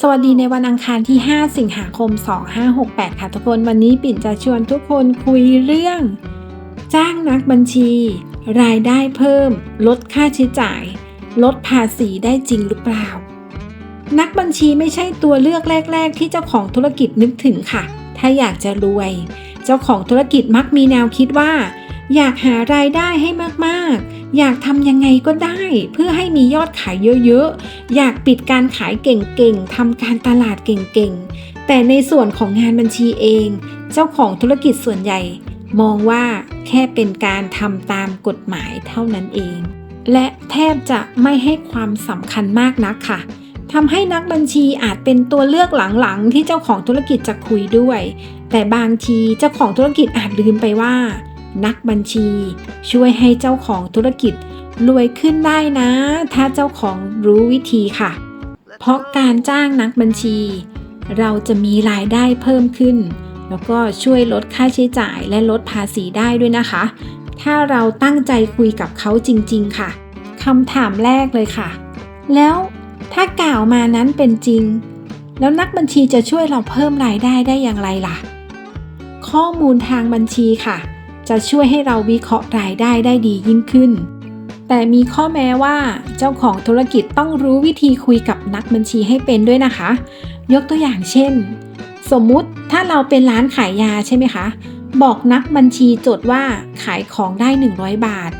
สวัสดีในวันอังคารที่ 5 สิงหาคม 2568 ค่ะทุกคน วันนี้ปิ่นจะชวนทุกคนคุยเรื่อง จ้างนักบัญชี รายได้เพิ่ม ลดค่าใช้จ่าย ลดภาษีได้จริงหรือเปล่า นักบัญชีไม่ใช่ตัวเลือกแรก ๆ ที่เจ้าของธุรกิจนึกถึงค่ะ ถ้าอยากจะรวย เจ้าของธุรกิจมักมีแนวคิดว่า อยากหารายได้ให้มากๆ อยากทำยังไงก็ได้เพื่อให้มียอดขายเยอะๆ อยากปิดการขายเก่งๆทำการตลาดเก่งๆ แต่ในส่วนของงานบัญชีเอง เจ้าของธุรกิจส่วนใหญ่ มองว่าแค่เป็นการทำตามกฎหมายเท่านั้นเอง และแทบจะไม่ให้ความสำคัญมากนักค่ะทำให้นักบัญชีอาจเป็นตัวเลือกหลังๆ ที่เจ้าของธุรกิจจะคุยด้วย แต่บางทีเจ้าของธุรกิจอาจลืมไปว่า นักบัญชี ช่วยให้เจ้าของธุรกิจรวยขึ้นได้นะ ถ้าเจ้าของรู้วิธีค่ะ เพราะการจ้างนักบัญชี เราจะมีรายได้เพิ่มขึ้น แล้วก็ช่วยลดค่าใช้จ่ายและลดภาษีได้ด้วยนะคะ ถ้าเราตั้งใจคุยกับเขาจริง ๆ ค่ะคำถามแรกเลยค่ะ แล้วถ้ากล่าวมานั้นเป็นจริง แล้วนักบัญชีจะช่วยเราเพิ่มรายได้ได้อย่างไรล่ะ ข้อมูลทางบัญชีค่ะ จะช่วยให้เราวิเคราะห์รายได้ได้ดียิ่งขึ้น แต่มีข้อแม้ว่าเจ้าของธุรกิจต้องรู้วิธีคุยกับนักบัญชีให้เป็นด้วยนะคะ ยกตัวอย่างเช่น สมมุติถ้าเราเป็นร้านขายยาใช่ไหมคะ บอกนักบัญชีจดว่าขายของได้ 100 บาท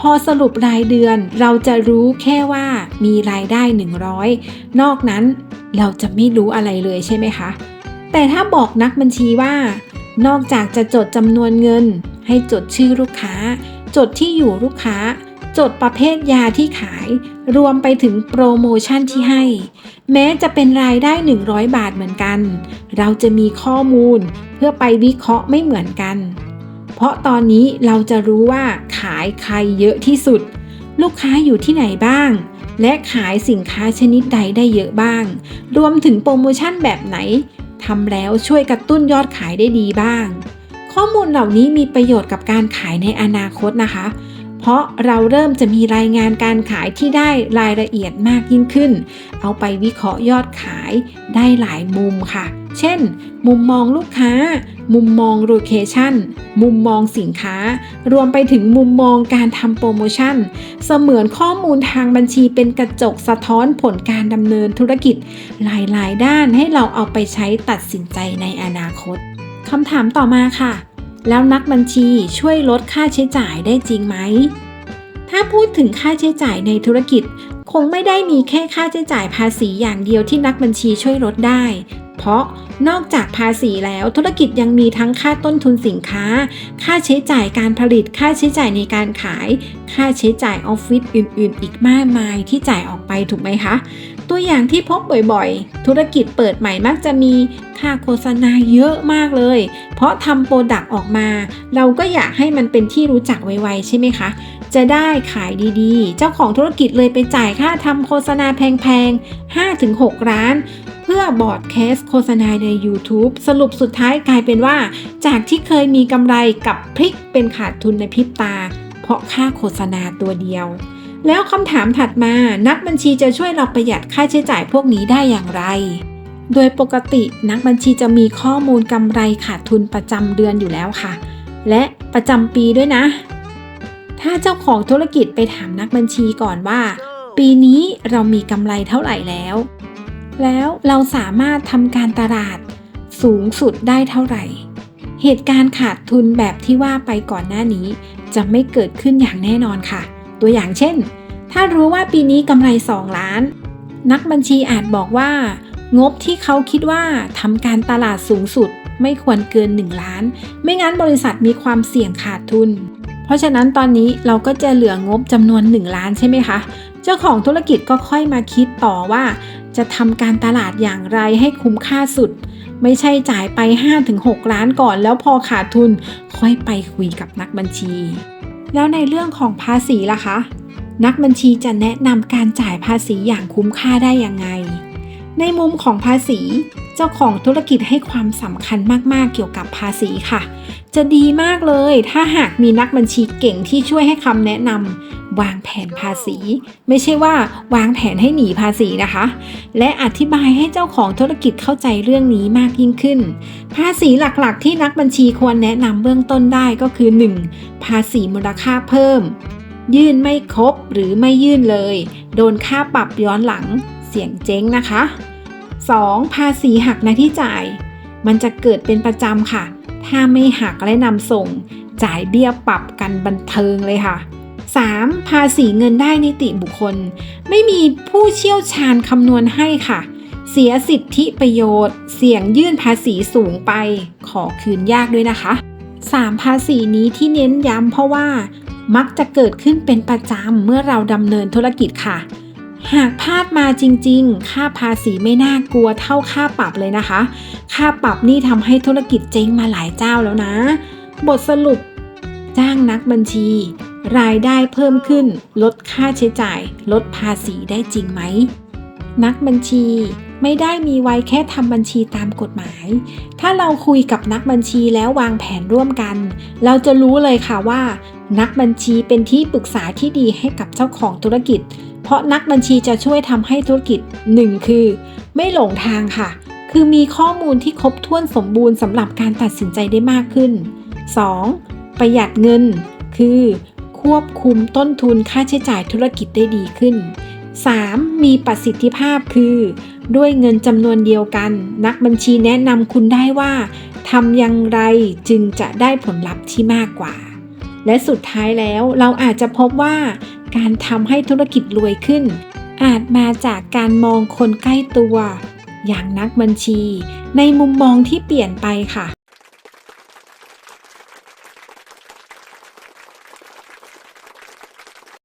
พอสรุปรายเดือนเราจะรู้แค่ว่ามีรายได้ 100 นอกนั้นเราจะไม่รู้อะไรเลยใช่ไหมคะ แต่ถ้าบอกนักบัญชีว่า นอกจากจะจดจำนวนเงิน ให้จดชื่อลูกค้า จดที่อยู่ลูกค้า จดประเภทยาที่ขาย รวมไปถึงโปรโมชั่นที่ให้ แม้จะเป็นรายได้ 100 บาทเหมือนกัน เราจะมีข้อมูลเพื่อไปวิเคราะห์ไม่เหมือนกัน เพราะตอนนี้เราจะรู้ว่าขายใครเยอะที่สุด ลูกค้าอยู่ที่ไหนบ้างและขายสินค้าชนิดใดได้เยอะบ้าง รวมถึงโปรโมชั่นแบบไหน ทำแล้วช่วยกระตุ้นยอดขายได้ดีบ้าง ข้อมูลเหล่านี้มีประโยชน์กับการขายในอนาคตนะคะ เพราะเราเริ่มจะมีรายงานการขายที่ได้รายละเอียดมากยิ่งขึ้น เอาไปวิเคราะห์ยอดขายได้หลายมุมค่ะ เช่น มุมมองลูกค้า มุมมองโลเคชันมุมมองสินค้า รวมไปถึงมุมมองการทำโปรโมชั่น เสมือนข้อมูลทางบัญชีเป็นกระจกสะท้อนผลการดำเนินธุรกิจ หลายๆ ด้านให้เราเอาไปใช้ตัดสินใจในอนาคต คำถามต่อมาค่ะ แล้วนักบัญชีช่วยลดค่าใช้จ่ายได้จริงไหม ถ้าพูดถึงค่าใช้จ่ายในธุรกิจ คงไม่ได้มีแค่ค่าใช้จ่ายภาษีอย่างเดียวที่นักบัญชีช่วยลดได้ เพราะนอกจากภาษีแล้วธุรกิจยังมีทั้งค่าต้นทุนสินค้า ค่าใช้จ่ายการผลิต ค่าใช้จ่ายในการขาย ค่าใช้จ่ายออฟฟิศอื่น ๆ อีกมากมายที่จ่ายออกไปถูกไหมคะ ตัวอย่างที่พบบ่อยๆ ธุรกิจเปิดใหม่มักจะมีค่าโฆษณาเยอะมากเลย เพราะทำโปรดักต์ออกมา เราก็อยากให้มันเป็นที่รู้จักไวๆใช่ไหมคะ จะได้ขายดีๆ เจ้าของธุรกิจเลยไปจ่ายค่าทำโฆษณาแพงๆ 5-6ล้านเพื่อบอร์ดแคสโฆษณาใน YouTube สรุปสุดท้ายกลายเป็นว่า จากที่เคยมีกำไรกับพลิกเป็นขาดทุนในพริบตา เพราะค่าโฆษณาตัวเดียว แล้วคำถามถัดมานักบัญชีจะช่วยเราประหยัดค่าใช้จ่ายพวกนี้ได้อย่างไร โดยปกตินักบัญชีจะมีข้อมูลกำไรขาดทุนประจำเดือนอยู่แล้วค่ะ และประจำปีด้วยนะ ถ้าเจ้าของธุรกิจไปถามนักบัญชีก่อนว่า ปีนี้เรามีกำไรเท่าไหร่แล้ว แล้วเราสามารถทำการตลาดสูงสุดได้เท่าไหร่ เหตุการณ์ขาดทุนแบบที่ว่าไปก่อนหน้านี้ จะไม่เกิดขึ้นอย่างแน่นอนค่ะ ตัวอย่างเช่น ถ้ารู้ว่าปีนี้กำไร 2 ล้าน นักบัญชีอาจบอกว่า งบที่เขาคิดว่าทำการตลาดสูงสุดไม่ควรเกิน 1 ล้าน ไม่งั้นบริษัทมีความเสี่ยงขาดทุน เพราะฉะนั้นตอนนี้เราก็จะเหลืองบจำนวน 1 ล้านใช่ไหมคะ เจ้าของธุรกิจก็ค่อยมาคิดต่อว่า จะทำการตลาดอย่างไรให้คุ้มค่าสุด ไม่ใช่จ่ายไป 5-6 ล้านก่อนแล้วพอขาดทุน ค่อยไปคุยกับนักบัญชี แล้วในเรื่องของภาษีล่ะคะ นักบัญชีจะแนะนำการจ่ายภาษีอย่างคุ้มค่าได้ยังไง ในมุมของภาษี เจ้าของธุรกิจให้ความสำคัญมากๆเกี่ยวกับภาษีค่ะ จะดีมากเลย ถ้าหากมีนักบัญชีเก่งที่ช่วยให้คำแนะนำ วางแผนภาษี ไม่ใช่ว่าวางแผนให้หนีภาษีนะคะ และอธิบายให้เจ้าของธุรกิจเข้าใจเรื่องนี้มากยิ่งขึ้น ภาษีหลักๆ ที่นักบัญชีควรแนะนำเบื้องต้นได้ก็คือ 1. ภาษีมูลค่าเพิ่ม ยื่นไม่ครบหรือไม่ยื่นเลย โดนค่าปรับย้อนหลังเสี่ยงเจ๊งนะคะ 2. ภาษีหักหน้าที่จ่าย มันจะเกิดเป็นประจำค่ะ ถ้าไม่หักและนำส่ง จ่ายเบี้ยปรับกันบันเทิงเลยค่ะ 3. ภาษีเงินได้นิติบุคคล ไม่มีผู้เชี่ยวชาญคำนวณให้ค่ะ เสียสิทธิประโยชน์ เสี่ยงยื่นภาษีสูงไป ขอคืนยากด้วยนะคะ 3. ภาษีนี้ที่เน้นย้ำเพราะว่า มักจะเกิดขึ้นเป็นประจำเมื่อเราดำเนินธุรกิจค่ะ หากพลาดมาจริง ๆ ค่าภาษีไม่น่ากลัวเท่าค่าปรับเลยนะคะ ค่าปรับนี่ทำให้ธุรกิจเจ๊งมาหลายเจ้าแล้วนะ บทสรุป จ้างนักบัญชี รายได้เพิ่มขึ้น ลดค่าใช้จ่าย ลดภาษีได้จริงไหม นักบัญชีไม่ได้มีไว้แค่ทำบัญชีตามกฎหมาย ถ้าเราคุยกับนักบัญชีแล้ววางแผนร่วมกัน เราจะรู้เลยค่ะว่า นักบัญชีเป็นที่ปรึกษาที่ดีให้กับเจ้าของธุรกิจ เพราะนักบัญชีจะช่วยทำให้ธุรกิจ 1 คือ ไม่หลงทางค่ะ คือมีข้อมูลที่ครบถ้วนสมบูรณ์สำหรับการตัดสินใจได้มากขึ้น 2. ประหยัดเงิน คือ ควบคุมต้นทุนค่าใช้จ่ายธุรกิจได้ดีขึ้น 3. มีประสิทธิภาพคือ ด้วยเงินจำนวนเดียวกัน นักบัญชีแนะนำคุณได้ว่าทำอย่างไรจึงจะได้ผลลัพธ์ที่มากกว่า และสุดท้ายแล้วเราอาจจะพบว่าการทำให้ธุรกิจรวยขึ้น อาจมาจากการมองคนใกล้ตัว อย่างนักบัญชี ในมุมมองที่เปลี่ยนไปค่ะ